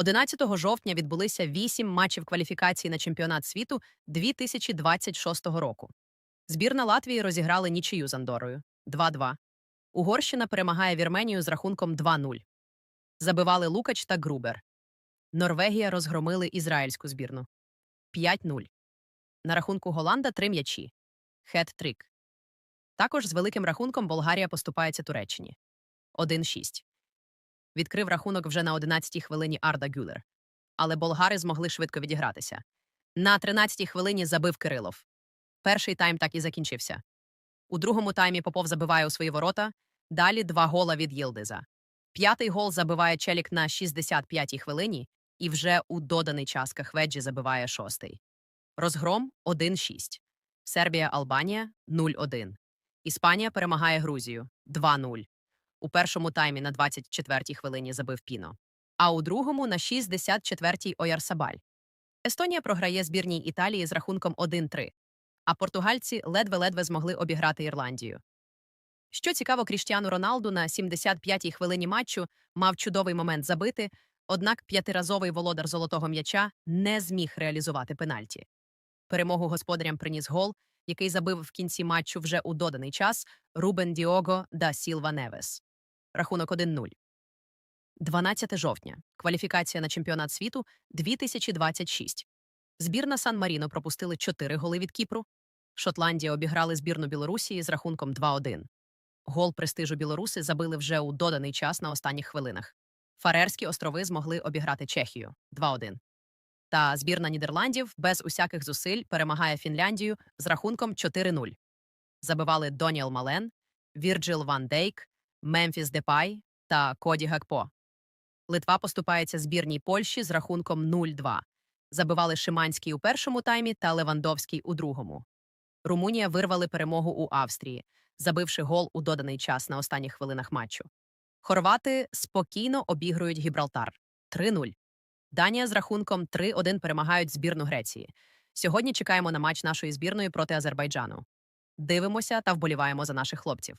11 жовтня відбулися вісім матчів кваліфікації на чемпіонат світу 2026 року. Збірна Латвії розіграли нічию з Андорою 2-2. Угорщина перемагає Вірменію з рахунком 2-0. Забивали Лукач та Грубер. Норвегія розгромили ізраїльську збірну 5-0. На рахунку Голланда три м'ячі. Хет-трик. Також з великим рахунком Болгарія поступається Туреччині 1-6. Відкрив рахунок вже на 11-й хвилині Арда Гюлер. Але болгари змогли швидко відігратися. На 13-й хвилині забив Кирилов. Перший тайм так і закінчився. У другому таймі Попов забиває у свої ворота. Далі два гола від Єлдиза. П'ятий гол забиває Челік на 65-й хвилині, і вже у доданий час Кахведжі забиває шостий. Розгром 1-6. Сербія Албанія 0-1. Іспанія перемагає Грузію 2-0. У першому таймі на 24-й хвилині забив Піно, а у другому на 64-й Оярсабаль. Естонія програє збірній Італії з рахунком 1-3, а португальці ледве-ледве змогли обіграти Ірландію. Що цікаво, Кріштіану Роналду на 75-й хвилині матчу мав чудовий момент забити, однак п'ятиразовий володар золотого м'яча не зміг реалізувати пенальті. Перемогу господарям приніс гол, який забив в кінці матчу вже у доданий час Рубен Діого да Сілва Невес. Рахунок 1-0. 12 жовтня. Кваліфікація на чемпіонат світу 2026. Збірна Сан-Маріно пропустили 4 голи від Кіпру. Шотландія обіграли збірну Білорусі з рахунком 2-1. Гол престижу білоруси забили вже у доданий час на останніх хвилинах. Фарерські острови змогли обіграти Чехію 2-1. Та збірна Нідерландів без усяких зусиль перемагає Фінляндію з рахунком 4-0. Забивали Доніел Мален, Вірджил Ван Дейк, Мемфіс Депай та Коді Гакпо. Литва поступається збірній Польщі з рахунком 0-2. Забивали Шиманський у першому таймі та Левандовський у другому. Румунія вирвали перемогу у Австрії, забивши гол у доданий час на останніх хвилинах матчу. Хорвати спокійно обігрують Гібралтар 3-0. Данія з рахунком 3-1 перемагають збірну Греції. Сьогодні чекаємо на матч нашої збірної проти Азербайджану. Дивимося та вболіваємо за наших хлопців.